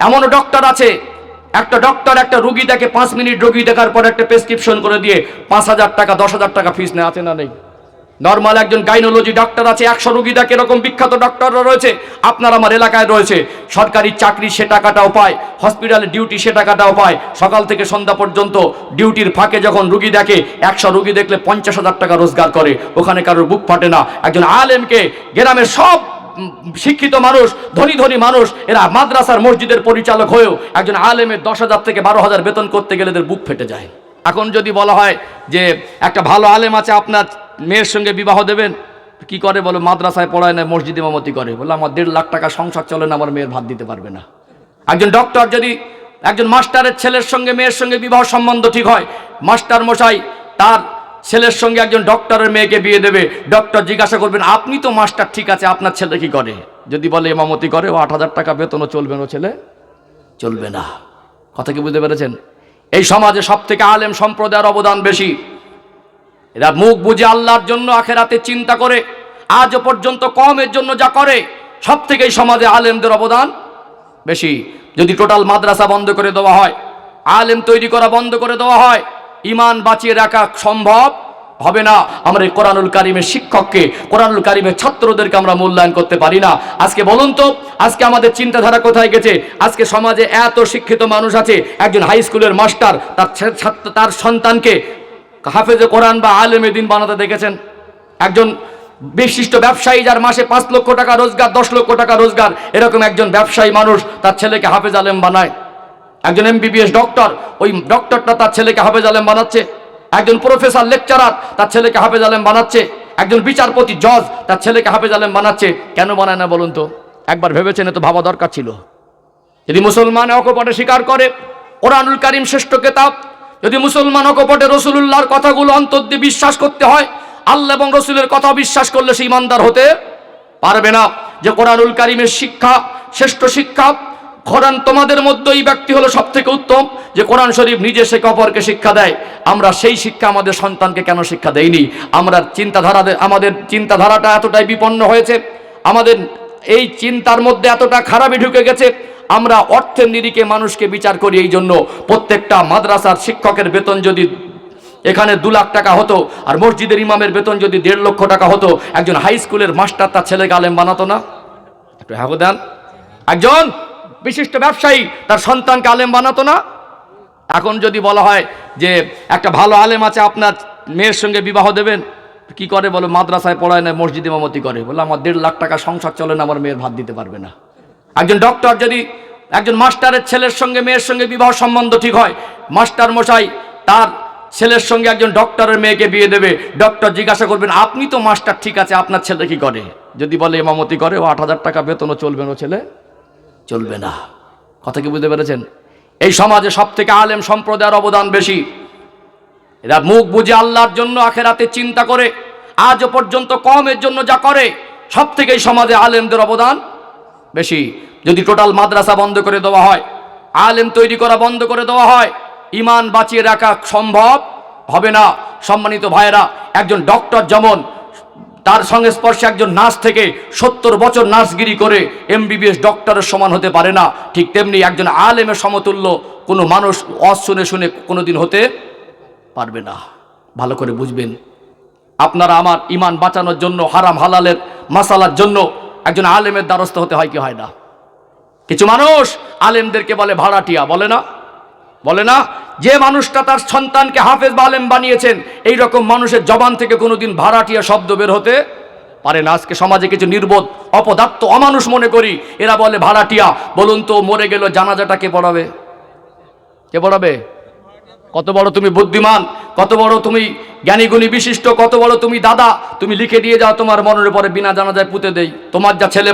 এমনও ডক্টর আছে। একটা ডক্টর একটা রুগী দেখে পাঁচ মিনিট রুগী দেখার পর একটা প্রেসক্রিপশন করে দিয়ে পাঁচ হাজার টাকা, দশ হাজার টাকা ফিস নেয়, আছে না নেই? নর্মাল একজন গাইনোলজি ডাক্তার আছে, একশো রুগী দেখে এরকম বিখ্যাত ডাক্তাররা রয়েছে। আপনার আমার এলাকায় রয়েছে। সরকারি চাকরি সে টাকাটাও পায় হসপিটালে ডিউটি সে টাকাটাও পায়। সকাল থেকে সন্ধ্যা পর্যন্ত ডিউটির ফাঁকে যখন রুগী দেখে, একশো রুগী দেখলে পঞ্চাশ হাজার টাকা রোজগার করে। ওখানে কারোর বুক ফাটে না। একজন আলেমকে গ্রামের সব শিক্ষিত মানুষ, ধনী ধনী মানুষ, এরা মাদ্রাসার মসজিদের পরিচালক হয়েও একজন আলেমের দশ হাজার থেকে বারো হাজার বেতন করতে গেলে এদের বুক ফেটে যায়। এখন যদি বলা হয় যে একটা ভালো আলেম আছে, আপনার মেয়ের সঙ্গে বিবাহ দেবেন, কি করে বলো, মাদ্রাসায় পড়ায় না, মসজিদে মামতি করে? বলে, আমার দেড় লাখ টাকা সংসার চলে না, আমার মেয়ের ভাত দিতে পারবে না। একজন ডক্টর যদি একজন মাস্টারের ছেলের সঙ্গে, মেয়ের সঙ্গে বিবাহ সম্বন্ধ ঠিক হয় মাস্টার মশাই তার ছেলের সঙ্গে একজন ডক্টরের মেয়েকে বিয়ে দেবে ডক্টর জিজ্ঞাসা করবেন, আপনি তো মাস্টার ঠিক আছে, আপনার ছেলে কি করে? যদি বলে এমামতি করে, ও আট হাজার টাকা বেতনও চলবে না ছেলে চলবে না। কথা কি বুঝতে পেরেছেন? এই সমাজে সব থেকে আলেম সম্প্রদায়ের অবদান বেশি। এরা মুখ বুঝে আল্লাহর জন্য আখেরাতে চিন্তা করে, আজও পর্যন্ত কমের জন্য যা করে সব থেকে এই সমাজে আলেমদের অবদান বেশি। যদি টোটাল মাদ্রাসা বন্ধ করে দেওয়া হয়, আলেম তৈরি করা বন্ধ করে দেওয়া হয় ইমান বাঁচিয়ে রাখা সম্ভব? হবে না। আমরা কোরআনুল কারিমের শিক্ষককে, কোরআনুল কারিমের ছাত্রদেরকে আমরা মূল্যায়ন করতে পারি না। আজকে বলুন তো, আজকে আমাদের চিন্তাধারা কোথায় গেছে? আজকে সমাজে এত শিক্ষিত মানুষ আছে, একজন হাই স্কুলের মাস্টার তার ছাত্র, তার সন্তানকে হাফেজে কোরআন বা আলেমে দিন বানাতে দেখেছেন। একজন বিশিষ্ট ব্যবসায়ী যার মাসে পাঁচ লক্ষ টাকা রোজগার, দশ লক্ষ টাকা রোজগার, এরকম একজন ব্যবসায়ী মানুষ তার ছেলেকে হাফেজ আলেম বানায়। একজন এমবিবিএস ডক্টর ওই ডক্টরটা তার ছেলেকে হাফেজ আলেম বানাচ্ছে। একজন প্রফেসর লেকচারার তার ছেলেকে হাফেজ আলেম বানাচ্ছে। একজন বিচারপতি জজ তার ছেলেকে হাফেজ আলেম বানাচ্ছে। কেন বানায় না বলুন তো? একবার ভেবেছেন তো ভাবা দরকার ছিল। যদি মুসলমান অকপটে স্বীকার করে, কোরআনুল কারিম শ্রেষ্ঠ কেতাব, যদি মুসলমান অকপটে রসুলুল্লাহর কথাগুলো অন্তর দিয়ে বিশ্বাস করতে হয়, আল্লাহ এবং রসুলের কথা বিশ্বাস করলে সে ইমানদার হতে পারবে না। যে কোরআনুল কারিমের শিক্ষা, শ্রেষ্ঠ শিক্ষা কোরআন তোমাদের মধ্যে এই ব্যক্তি হলো সব থেকে উত্তম, যে কোরআন শরীফ নিজে সে অপরকে শিক্ষা দেয়। আমরা সেই শিক্ষা আমাদের সন্তানকে কেন শিক্ষা দেইনি? আমরা চিন্তাধারা আমাদের চিন্তাধারাটা এতটাই বিপন্ন হয়েছে, আমাদের এই চিন্তার মধ্যে এতটা খারাপই ঢুকে গেছে, আমরা অর্থের নিরিখে মানুষকে বিচার করি এই জন্য। প্রত্যেকটা মাদ্রাসার শিক্ষকের বেতন যদি এখানে দু লাখ টাকা হতো, আর মসজিদের ইমামের বেতন যদি দেড় লক্ষ টাকা হতো, একজন হাই স্কুলের মাস্টার তার ছেলেকে আলেম বানাতো না? একটু হ্যাঁ দেন একজন? বিশিষ্ট ব্যবসায়ী, তার সন্তানকে আলেম বানাতো না। এখন যদি বলা হয় যে একটা ভালো আলেম আছে, আপনার মেয়ের সঙ্গে বিবাহ দেবেন, কি করে বলো, মাদ্রাসায় পড়ায় না, মসজিদে মামতি করে? বলে, আমার দেড় লাখ টাকা সংসার চলে না, আমার মেয়ের ভাত দিতে পারবে না। একজন ডক্টর যদি, একজন মাস্টারের ছেলের সঙ্গে, মেয়ের সঙ্গে বিবাহ সম্বন্ধ ঠিক হয়, মাস্টার মশাই তার ছেলের সঙ্গে একজন ডক্টরের মেয়েকে বিয়ে দেবে ডক্টর জিজ্ঞাসা করবেন, আপনি তো মাস্টার, ঠিক আছে, আপনার ছেলে কি করে? যদি বলে এমামতি করে, ও আট হাজার টাকা বেতনও চলবে ও ছেলে। চলবে না। কথা কি বুঝতে পেরেছেন? এই সমাজে সব থেকে আলেম সম্প্রদায়ের অবদান বেশি। এরা মুখ বুঝে আল্লাহর জন্য আখেরাতে চিন্তা করে আজও পর্যন্ত কমের জন্য যা করে সব থেকে এই সমাজে আলেমদের অবদান বেশি। যদি টোটাল মাদ্রাসা বন্ধ করে দেওয়া হয়, আলেম তৈরি করা বন্ধ করে দেওয়া হয়, ইমান বাঁচিয়ে রাখা সম্ভব হবে না। সম্মানিত ভাইয়েরা, একজন ডক্টর যেমন তার সঙ্গে স্পর্শে একজন নার্স থেকে সত্তর বছর নার্সগিরি করে এমবিবিএস ডক্টরের সমান হতে পারে না। ঠিক তেমনি একজন আলেমের সমতুল্য কোনো মানুষ অজ শুনে শুনে কোনোদিন হতে পারবে না। ভালো করে বুঝবেন। আপনারা আমার ইমান বাঁচানোর জন্য, হারাম হালালের মাসালার জন্য একজন আলেমের দ্বারস্থ হতে হয় কি হয় না? কিছু মানুষ আলেমদেরকে বলে ভাড়াটিয়া, বলে না? বলে না? যে মানুষটা তার সন্তানকে হাফেজ বালেম বানিয়েছেন, এই রকম মানুষের জবান থেকে কোনোদিন ভাড়াটিয়া শব্দ বের হতে পারে না। আজকে সমাজে কিছু নির্বোধ, অপদার্থ, অমানুষ মনে করি, এরা বলে ভাড়াটিয়া। বলুন তো, মরে গেল জানাজাটা কে পড়াবে? কে পড়াবে? কত বড় তুমি বুদ্ধিমান? কত বড় তুমি জ্ঞানীগুণী বিশিষ্ট, কত বড় তুমি দাদা, তুমি লিখে দিয়ে যাও, তোমার মরণের পরে বিনা জানাজায় পুঁতে দেই। তোমার যা ছেলে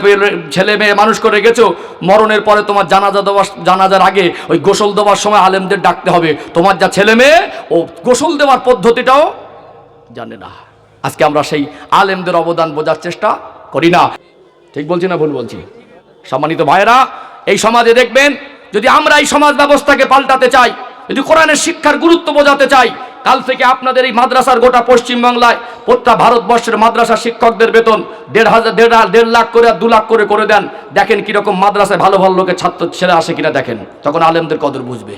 ছেলে মেয়ে মানুষ করে গেছো, মরণের পরে তোমার জানাজা দেওয়ার জানাজার আগে ওই গোসল দেওয়ার সময় আলেমদের ডাকতে হবে। তোমার যা ছেলে মেয়ে, ও গোসল দেওয়ার পদ্ধতিটাও জানে না। আজকে আমরা সেই আলেমদের অবদান বোঝার চেষ্টা করি না। ঠিক বলছি না ভুল বলছি? সম্মানিত ভাইয়েরা, এই সমাজে দেখবেন, যদি আমরা এই সমাজ ব্যবস্থাকে পাল্টাতে চাই, যদি কোরআনের শিক্ষার গুরুত্ব বোঝাতে চাই কাল থেকে আপনাদের এই মাদ্রাসার গোটা পশ্চিমবাংলায় প্রত্যা ভারতবর্ষের মাদ্রাসা শিক্ষকদের বেতন দেড় হাজার, দেড় দেড় লাখ করে আর দু লাখ করে করে দেন। দেখেন কীরকম মাদ্রাসায় ভালো ভালো লোকের ছাত্র ছেলে আসে কিনা দেখেন। তখন আলেমদের কদর বুঝবে।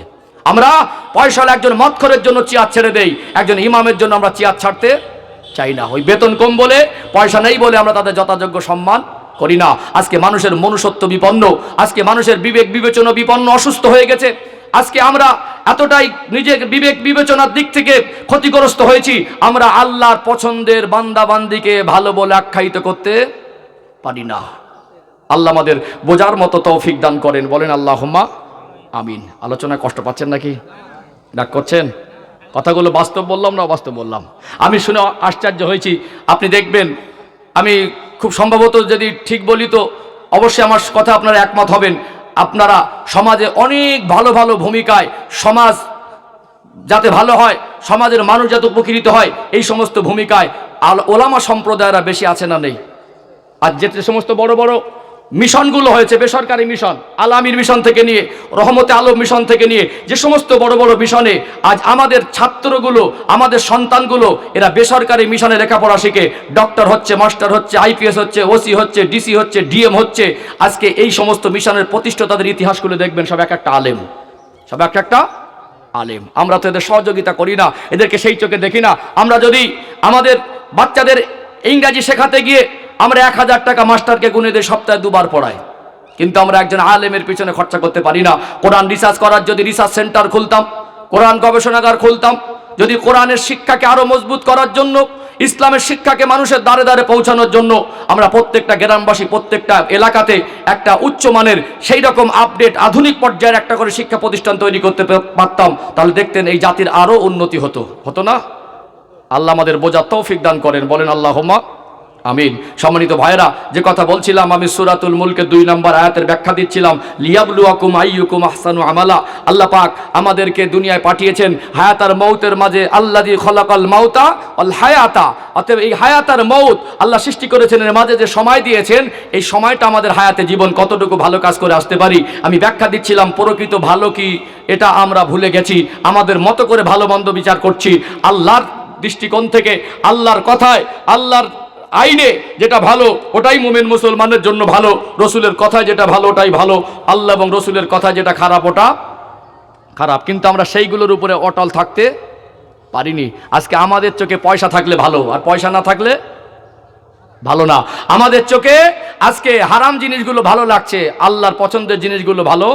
আমরা পয়সাল একজন মৎখরের জন্য চেয়ার ছেড়ে দেই, একজন ইমামের জন্য আমরা চেয়ার ছাড়তে চাই না। ওই বেতন কম বলে, পয়সা নেই বলে আমরা তাদের যথাযোগ্য সম্মান করি না। আজকে মানুষের মনুষ্যত্ব বিপন্ন, আজকে মানুষের বিবেক বিবেচনা বিপন্ন, অসুস্থ হয়ে গেছে। আজকে আমরা এতটাই নিজের বিবেক বিবেচনার দিক থেকে ক্ষতিগ্রস্ত হয়েছি। আমরা আল্লাহর পছন্দের বান্দাবান্দিকে ভালো বলে আখ্যায়িত করতে পারি না। আল্লাহ আমাদের বোঝার মতো তৌফিক দান করেন। বলেন আল্লাহ আমিন। আলোচনায় কষ্ট পাচ্ছেন নাকি? ডাক করছেন? কথাগুলো বাস্তব বললাম না অবাস্তব বললাম। আমি শুনে আশ্চর্য হয়েছি। আপনি দেখবেন, আমি খুব সম্ভবত যদি ঠিক বলি তো অবশ্যই আমার কথা আপনারা একমত হবেন। আপনারা সমাজে অনেক ভালো ভালো ভূমিকায় সমাজ যাতে ভালো হয়, সমাজের মানুষ যাতে উপকৃত হয়, এই সমস্ত ভূমিকায় আল ওলামা সম্প্রদায়রা বেশি আছে না নেই? আর যে সমস্ত বড় বড় মিশনগুলো হয়েছে, বেসরকারি মিশন, আলামির মিশন থেকে নিয়ে, রহমতে আলম মিশন থেকে নিয়ে, যে সমস্ত বড় বড় মিশনে আজ আমাদের ছাত্রগুলো, আমাদের সন্তানগুলো, এরা বেসরকারি মিশনে লেখাপড়া শিখে, ডক্টর হচ্ছে, মাস্টার হচ্ছে, আইপিএস হচ্ছে, ওসি হচ্ছে, ডিসি হচ্ছে, ডিএম হচ্ছে, আজকে এই সমস্ত মিশনের প্রতিষ্ঠাতাদের ইতিহাসগুলো দেখবেন, সব এক একটা আলেম, সব এক একটা আলেম। আমরা তো এদের সহযোগিতা করি না, এদেরকে সেই চোখে দেখি না। আমরা যদি আমাদের বাচ্চাদের ইংরাজি শেখাতে গিয়ে আমরা এক হাজার টাকা মাস্টারকে গুনে দিয়ে সপ্তাহে দুবার পড়াই। কিন্তু আমরা একজন আলেমের পিছনে খরচা করতে পারি না। কোরআন রিসার্চ করার যদি রিসার্চ সেন্টার খুলতাম, কোরআন গবেষণাগার খুলতাম, যদি কোরআনের শিক্ষাকে আরও মজবুত করার জন্য, ইসলামের শিক্ষাকে মানুষের দ্বারে দ্বারে পৌঁছানোর জন্য, আমরা প্রত্যেকটা গ্রামবাসী, প্রত্যেকটা এলাকাতে একটা উচ্চমানের সেই রকম আপডেট আধুনিক পর্যায়ের একটা করে শিক্ষা প্রতিষ্ঠান তৈরি করতে পারতাম। তাহলে দেখতেন এই জাতির আরও উন্নতি হতো। হতো না? আল্লাহ আমাদের বোঝা তৌফিক দান করেন। বলেন আল্লাহ আমিন। সম্মানিত ভাইরা যে কথা বলছিলাম, আমি সুরাতুল মুলকে দুই নম্বর আয়াতের ব্যাখ্যা দিচ্ছিলাম লিয়াবলু লিয়াবলুয়াকুম আইয়ুকুম আহসানু আমালা। আল্লাহ পাক আমাদেরকে দুনিয়ায় পাঠিয়েছেন হায়াত আর মৌতের মাঝে আল্লাহ খলাকাল মাউতা অল হায়াতা। অতএব এই হায়াত আর মৌত আল্লাহ সৃষ্টি করেছেন, এর মাঝে যে সময় দিয়েছেন, এই সময়টা আমাদের হায়াতে জীবন কতটুকু ভালো কাজ করে আসতে পারি? আমি ব্যাখ্যা দিচ্ছিলাম, প্রকৃত ভালো কি, এটা আমরা ভুলে গেছি। আমাদের মতো করে ভালো মন্দ বিচার করছি, আল্লাহর দৃষ্টিকোণ থেকে, আল্লাহর কথায়, আল্লাহর আইনে যেটা ভালো, ওটাই মুমিন মুসলমানের জন্য ভালো। রসুলের কথায় যেটা ভালো, ওটাই ভালো। আল্লাহ এবং রসুলের কথায় যেটা খারাপ, ওটা খারাপ। কিন্তু আমরা সেইগুলোর উপরে অটল থাকতে পারিনি। আজকে আমাদের চোখে পয়সা থাকলে ভালো, আর পয়সা না থাকলে ভালো না। আমাদের চোখে আজকে হারাম জিনিসগুলো ভালো লাগছে, আল্লাহর পছন্দের জিনিসগুলো ভালো,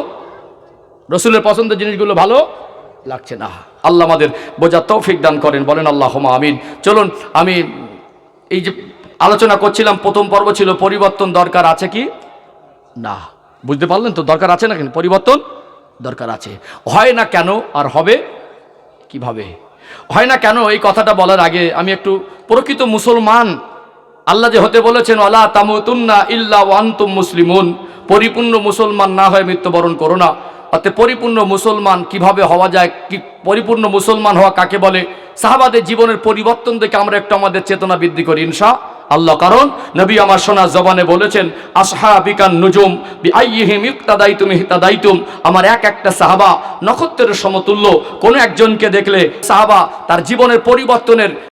রসুলের পছন্দের জিনিসগুলো ভালো লাগছে না। আল্লাহ আমাদের বোঝা তৌফিক দান করেন, বলেন আল্লাহ আমিন। চলুন, আমি এই যে আলোচনা করছিলাম, প্রথম পর্ব ছিল পরিবর্তন দরকার আছে কি? না। বুঝতে পারলেন তো দরকার আছে না কেন পরিবর্তন দরকার আছে। হয় না কেন আর হবে? কীভাবে? হয় না কেন? এই কথাটা বলার আগে আমি একটু প্রকৃত মুসলমান। আল্লাহ যে হতে বলেছেন আল্লাহ তামুতুন্না ইল্লা ওয়ান্তুম মুসলিমুন। পরিপূর্ণ মুসলমান না হয়ে মৃত্যুবরণ করো না। অর্থাৎ পরিপূর্ণ মুসলমান কীভাবে হওয়া যায়? কি পরিপূর্ণ মুসলমান হওয়া কাকে বলে? সাহাবাদের জীবনের পরিবর্তন দেখে আমরা একটু আমাদের চেতনা বৃদ্ধি করি, ইনশা আল্লাহ, কারণ নবী আমার সোনা জবানে বলেছেন আসহাবিকান নুজুম আইহিম ইক্তাদাইতুম ইহতাদাইতুম। আমার এক একটা সাহাবা নক্ষত্রের সমতুল্য। কোন একজনকে দেখলে সাহাবা তার জীবনের পরিবর্তনের